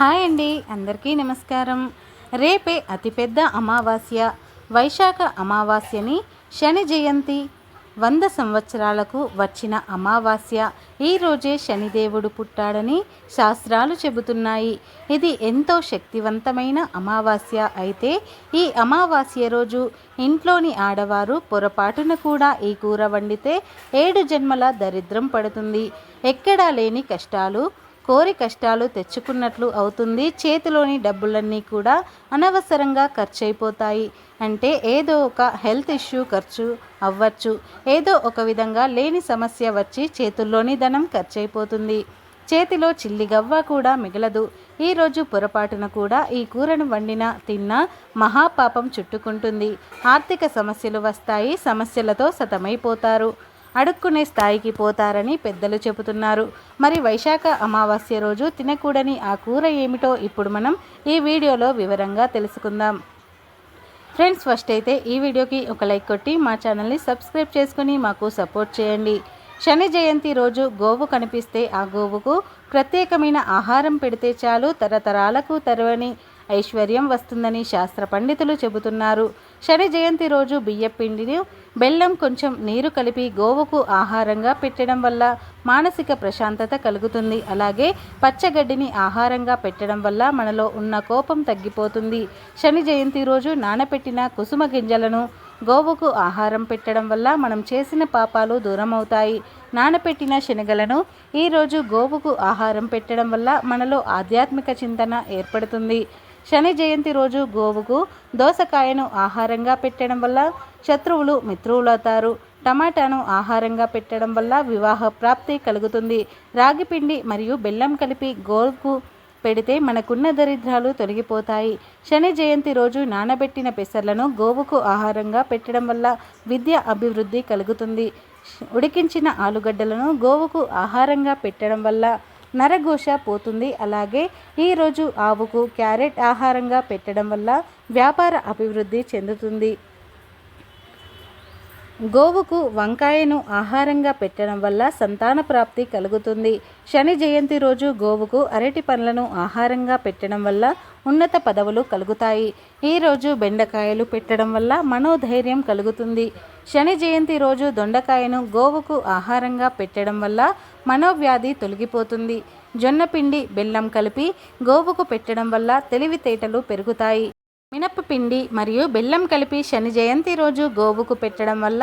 Hi అండి అందరికీ నమస్కారం. రేపే అతిపెద్ద అమావాస్య వైశాఖ అమావాస్యని శని జయంతి. వంద సంవత్సరాలకు వచ్చిన అమావాస్య ఈరోజే శనిదేవుడు పుట్టాడని శాస్త్రాలు చెబుతున్నాయి. ఇది ఎంతో శక్తివంతమైన అమావాస్య అయితే ఈ అమావాస్య రోజు ఇంట్లోని ఆడవారు పొరపాటున కూడా ఈ కూర వండితే ఏడు జన్మల దరిద్రం పడుతుంది. ఎక్కడా లేని కష్టాలు కోరి కష్టాలు తెచ్చుకున్నట్లు అవుతుంది. చేతిలోని డబ్బులన్నీ కూడా అనవసరంగా ఖర్చు అయిపోతాయి అంటే ఏదో ఒక హెల్త్ ఇష్యూ ఖర్చు అవ్వచ్చు. ఏదో ఒక విధంగా లేని సమస్య వచ్చి చేతుల్లోని ధనం ఖర్చు అయిపోతుంది చేతిలో చిల్లిగవ్వ కూడా మిగలదు. ఈరోజు పొరపాటున కూడా ఈ కూరను వండిన తిన్నా మహాపాపం చుట్టుకుంటుంది. ఆర్థిక సమస్యలు వస్తాయి. సమస్యలతో సతమైపోతారు. అడుక్కునే స్థాయికి పోతారని పెద్దలు చెబుతున్నారు. మరి వైశాఖ అమావాస్య రోజు తినకూడని ఆ కూర ఏమిటో ఇప్పుడు మనం ఈ వీడియోలో వివరంగా తెలుసుకుందాం. ఫ్రెండ్స్ ఫస్ట్ అయితే ఈ వీడియోకి ఒక లైక్ కొట్టి మా ఛానల్ని సబ్స్క్రైబ్ చేసుకుని మాకు సపోర్ట్ చేయండి. శని జయంతి రోజు గోవు కనిపిస్తే ఆ గోవుకు ప్రత్యేకమైన ఆహారం పెడితే చాలు తరతరాలకు తరవని ఐశ్వర్యం వస్తుందని శాస్త్ర పండితులు చెబుతున్నారు. శని జయంతి రోజు బియ్యపిండిని బెల్లం కొంచెం నీరు కలిపి గోవుకు ఆహారంగా పెట్టడం వల్ల మానసిక ప్రశాంతత కలుగుతుంది. అలాగే పచ్చగడ్డిని ఆహారంగా పెట్టడం వల్ల మనలో ఉన్న కోపం తగ్గిపోతుంది. శని జయంతి రోజు నానపెట్టిన కుసుమ గింజలను గోవుకు ఆహారం పెట్టడం వల్ల మనం చేసిన పాపాలు దూరమవుతాయి. నానపెట్టిన శనగలను ఈరోజు గోవుకు ఆహారం పెట్టడం వల్ల మనలో ఆధ్యాత్మిక చింతన ఏర్పడుతుంది. శని జయంతి రోజు గోవుకు దోసకాయను ఆహారంగా పెట్టడం వల్ల శత్రువులు మిత్రువులవుతారు టమాటాను ఆహారంగా పెట్టడం వల్ల వివాహ ప్రాప్తి కలుగుతుంది. రాగిపిండి మరియు బెల్లం కలిపి గోల్కు పెడితే మనకున్న దరిద్రాలు తొలగిపోతాయి. శని జయంతి రోజు నానబెట్టిన పెసర్లను గోవుకు ఆహారంగా పెట్టడం వల్ల విద్య అభివృద్ధి కలుగుతుంది. ఉడికించిన ఆలుగడ్డలను గోవుకు ఆహారంగా పెట్టడం వల్ల నరఘోష పోతుంది. అలాగే ఈరోజు ఆవుకు క్యారెట్ ఆహారంగా పెట్టడం వల్ల వ్యాపార అభివృద్ధి చెందుతుంది. గోవుకు వంకాయను ఆహారంగా పెట్టడం వల్ల సంతాన ప్రాప్తి కలుగుతుంది. శని జయంతి రోజు గోవుకు అరటి పండ్లను ఆహారంగా పెట్టడం వల్ల ఉన్నత పదవులు కలుగుతాయి. ఈరోజు బెండకాయలు పెట్టడం వల్ల మనోధైర్యం కలుగుతుంది. శని జయంతి రోజు దొండకాయను గోవుకు ఆహారంగా పెట్టడం వల్ల మనోవ్యాధి తొలగిపోతుంది. జొన్నపిండి బెల్లం కలిపి గోవుకు పెట్టడం వల్ల తెలివితేటలు పెరుగుతాయి. మినపపిండి మరియు బెల్లం కలిపి శని జయంతి రోజు గోవుకు పెట్టడం వల్ల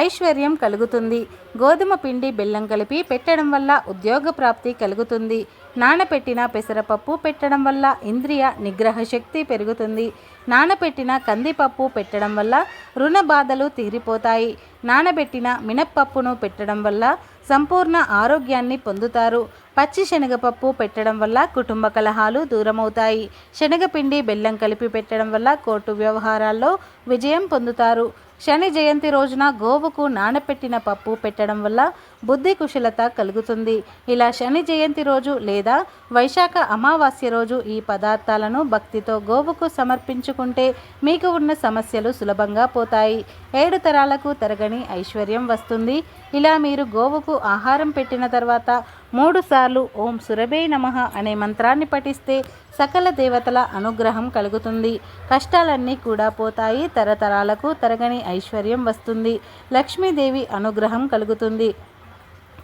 ఐశ్వర్యం కలుగుతుంది. గోధుమ పిండి బెల్లం కలిపి పెట్టడం వల్ల ఉద్యోగ ప్రాప్తి కలుగుతుంది. నానపెట్టిన పెసరపప్పు పెట్టడం వల్ల ఇంద్రియ నిగ్రహ శక్తి పెరుగుతుంది. నానబెట్టిన కందిపప్పు పెట్టడం వల్ల రుణ బాధలు తీరిపోతాయి. నానబెట్టిన మినప్పప్పును పెట్టడం వల్ల సంపూర్ణ ఆరోగ్యాన్ని పొందుతారు. పచ్చి శనగపప్పు పెట్టడం వల్ల కుటుంబ కలహాలు దూరమవుతాయి. శనగపిండి బెల్లం కలిపి పెట్టడం వల్ల కోర్టు వ్యవహారాల్లో విజయం పొందుతారు. శని జయంతి రోజున గోవుకు నానపెట్టిన పప్పు పెట్టడం వల్ల బుద్ధి కుశలత కలుగుతుంది. ఇలా శని జయంతి రోజు లేదా వైశాఖ అమావాస్య రోజు ఈ పదార్థాలను భక్తితో గోవుకు సమర్పించుకుంటే మీకు ఉన్న సమస్యలు సులభంగా పోతాయి. ఏడు తరాలకు తరగని ఐశ్వర్యం వస్తుంది. ఇలా మీరు గోవుకు ఆహారం పెట్టిన తర్వాత మూడు సార్లు ఓం సురభే నమ అనే మంత్రాన్ని పఠిస్తే సకల దేవతల అనుగ్రహం కలుగుతుంది. కష్టాలన్నీ కూడా పోతాయి. తరతరాలకు తరగని ఐశ్వర్యం వస్తుంది. లక్ష్మీదేవి అనుగ్రహం కలుగుతుంది.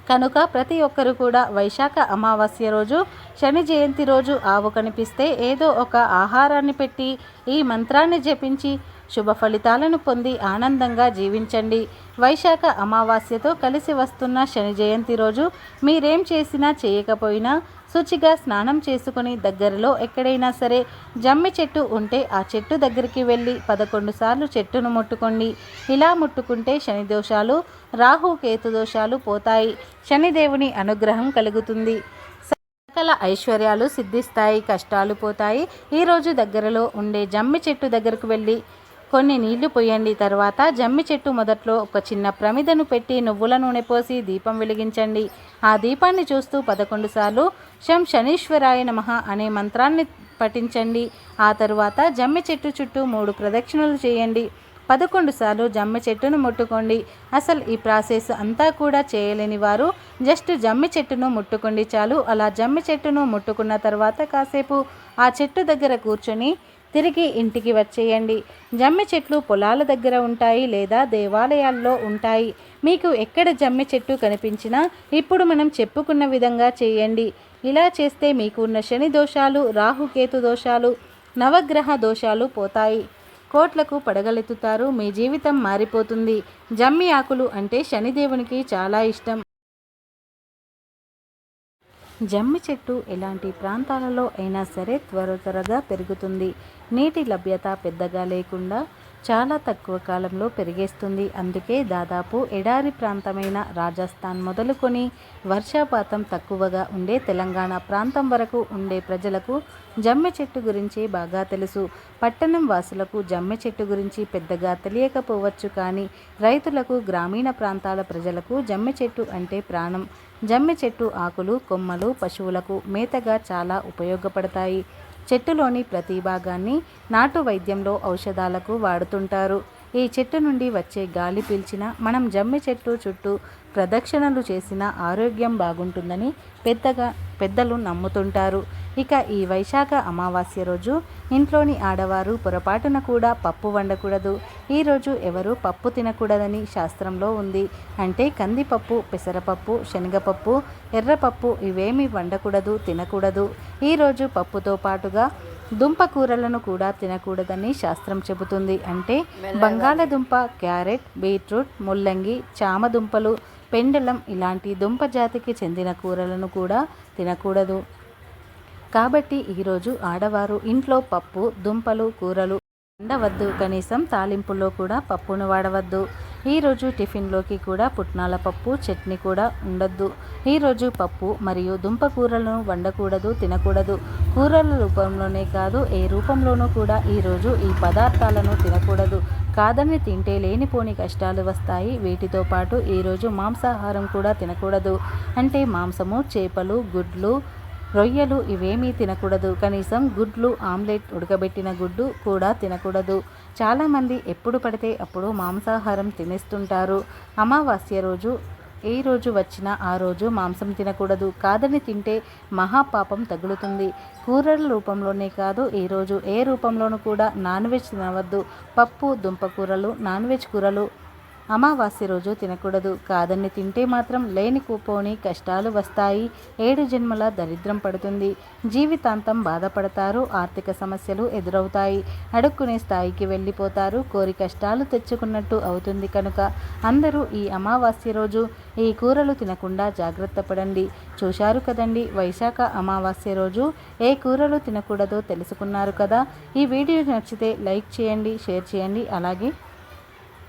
కనుక ప్రతి ఒక్కరు కూడా వైశాఖ అమావాస్య రోజు శని జయంతి రోజు ఆవు కనిపిస్తే ఏదో ఒక ఆహారాన్ని పెట్టి ఈ మంత్రాన్ని జపించి శుభ ఫలితాలను పొంది ఆనందంగా జీవించండి. వైశాఖ అమావాస్యతో కలిసి వస్తున్న శని జయంతి రోజు మీరేం చేసినా చేయకపోయినా శుచిగా స్నానం చేసుకుని దగ్గరలో ఎక్కడైనా సరే జమ్మి చెట్టు ఉంటే ఆ చెట్టు దగ్గరికి వెళ్ళి పదకొండు సార్లు చెట్టును ముట్టుకోండి. ఇలా ముట్టుకుంటే శని దోషాలు రాహు కేతు దోషాలు పోతాయి. శనిదేవుని అనుగ్రహం కలుగుతుంది. సకల ఐశ్వర్యాలు సిద్ధిస్తాయి కష్టాలు పోతాయి. ఈరోజు దగ్గరలో ఉండే జమ్మి చెట్టు దగ్గరకు వెళ్ళి కొన్ని నీళ్ళు పోయండి. తర్వాత జమ్మి చెట్టు మొదట్లో ఒక చిన్న ప్రమిదను పెట్టి నువ్వుల నూనె పోసి దీపం వెలిగించండి. ఆ దీపాన్ని చూస్తూ పదకొండు సార్లు శం శనీశ్వరాయ నమః అనే మంత్రాన్ని పఠించండి. ఆ తరువాత జమ్మి చెట్టు చుట్టూ మూడు ప్రదక్షిణలు చేయండి. పదకొండు సార్లు జమ్మి చెట్టును ముట్టుకోండి. అసలు ఈ ప్రాసెస్ అంతా కూడా చేయలేని వారు జస్ట్ జమ్మి చెట్టును ముట్టుకోండి చాలు. అలా జమ్మి చెట్టును ముట్టుకున్న తర్వాత కాసేపు ఆ చెట్టు దగ్గర కూర్చొని తిరిగి ఇంటికి వచ్చేయండి. జమ్మి చెట్లు పొలాల దగ్గర ఉంటాయి లేదా దేవాలయాల్లో ఉంటాయి. మీకు ఎక్కడ జమ్మి చెట్టు కనిపించినా ఇప్పుడు మనం చెప్పుకున్న విధంగా చేయండి. ఇలా చేస్తే మీకు ఉన్న శని దోషాలు రాహుకేతు దోషాలు నవగ్రహ దోషాలు పోతాయి. కోట్లకు పడగలెత్తుతారు. మీ జీవితం మారిపోతుంది. జమ్మి ఆకులు అంటే శనిదేవునికి చాలా ఇష్టం. జమ్మి చెట్టు ఎలాంటి ప్రాంతాలలో అయినా సరే త్వర త్వరగా పెరుగుతుంది. నీటి లభ్యత పెద్దగా లేకుండా చాలా తక్కువ కాలంలో పెరిగేస్తుంది. అందుకే దాదాపు ఎడారి ప్రాంతమైన రాజస్థాన్ మొదలుకొని వర్షపాతం తక్కువగా ఉండే తెలంగాణ ప్రాంతం వరకు ఉండే ప్రజలకు జమ్మె చెట్టు గురించి బాగా తెలుసు. పట్టణం వాసులకు జమ్మె చెట్టు గురించి పెద్దగా తెలియకపోవచ్చు కానీ రైతులకు గ్రామీణ ప్రాంతాల ప్రజలకు జమ్మె చెట్టు అంటే ప్రాణం. జమ్మె చెట్టు ఆకులు కొమ్మలు పశువులకు మేతగా చాలా ఉపయోగపడతాయి. చెట్టులోని ప్రతి భాగాన్ని నాటు వైద్యంలో ఔషధాలకు వాడుతుంటారు. ఈ చెట్టు నుండి వచ్చే గాలి పీల్చిన మనం జమ్మి చెట్టు చుట్టూ ప్రదక్షిణలు చేసిన ఆరోగ్యం బాగుంటుందని పెద్దగా పెద్దలు నమ్ముతుంటారు. ఇక ఈ వైశాఖ అమావాస్య రోజు ఇంట్లోని ఆడవారు పొరపాటున కూడా పప్పు వండకూడదు. ఈరోజు ఎవరు పప్పు తినకూడదని శాస్త్రంలో ఉంది. అంటే కందిపప్పు పెసరపప్పు శనగపప్పు ఎర్రపప్పు ఇవేమీ వండకూడదు తినకూడదు. ఈరోజు పప్పుతో పాటుగా దుంప కూరలను కూడా తినకూడదని శాస్త్రం చెబుతుంది. అంటే బంగాళదుంప క్యారెట్ బీట్రూట్ ముల్లంగి చామదుంపలు పెండలం ఇలాంటి దుంప జాతికి చెందిన కూరలను కూడా తినకూడదు. కాబట్టి ఈరోజు ఆడవారు ఇంట్లో పప్పు దుంపలు కూరలు వండవద్దు. కనీసం తాలింపులో కూడా పప్పును వాడవద్దు. ఈరోజు టిఫిన్లోకి కూడా పుట్నాల పప్పు చట్నీ కూడా ఉండద్దు. ఈరోజు పప్పు మరియు దుంప కూరలను వండకూడదు తినకూడదు. కూరల రూపంలోనే కాదు ఏ రూపంలోనూ కూడా ఈరోజు ఈ పదార్థాలను తినకూడదు. కాదని తింటే లేనిపోని కష్టాలు వస్తాయి. వీటితో పాటు ఈరోజు మాంసాహారం కూడా తినకూడదు. అంటే మాంసము చేపలు గుడ్లు రొయ్యలు ఇవేమీ తినకూడదు. కనీసం గుడ్లు ఆమ్లెట్ ఉడకబెట్టిన గుడ్డు కూడా తినకూడదు. చాలామంది ఎప్పుడు పడితే అప్పుడు మాంసాహారం తినేస్తుంటారు. అమావాస్య రోజు ఏ రోజు వచ్చినా ఆ రోజు మాంసం తినకూడదు. కాదని తింటే మహాపాపం తగులుతుంది. కూరల రూపంలోనే కాదు ఈరోజు ఏ రూపంలోనూ కూడా నాన్ వెజ్ తినవద్దు. పప్పు దుంప కూరలు నాన్ వెజ్ కూరలు అమావాస్య రోజు తినకూడదు. కాదని తింటే మాత్రం లేని కూపోని కష్టాలు వస్తాయి. ఏడు జన్మల దరిద్రం పడుతుంది. జీవితాంతం బాధపడతారు. ఆర్థిక సమస్యలు ఎదురవుతాయి. అడుక్కునే స్థాయికి వెళ్ళిపోతారు. కోరి కష్టాలు తెచ్చుకున్నట్టు అవుతుంది కనుక అందరూ ఈ అమావాస్య రోజు ఈ కూరలు తినకుండా జాగ్రత్త పడండి. చూశారు కదండి వైశాఖ అమావాస్య రోజు ఏ కూరలు తినకూడదో తెలుసుకున్నారు కదా. ఈ వీడియో నచ్చితే లైక్ చేయండి షేర్ చేయండి. అలాగే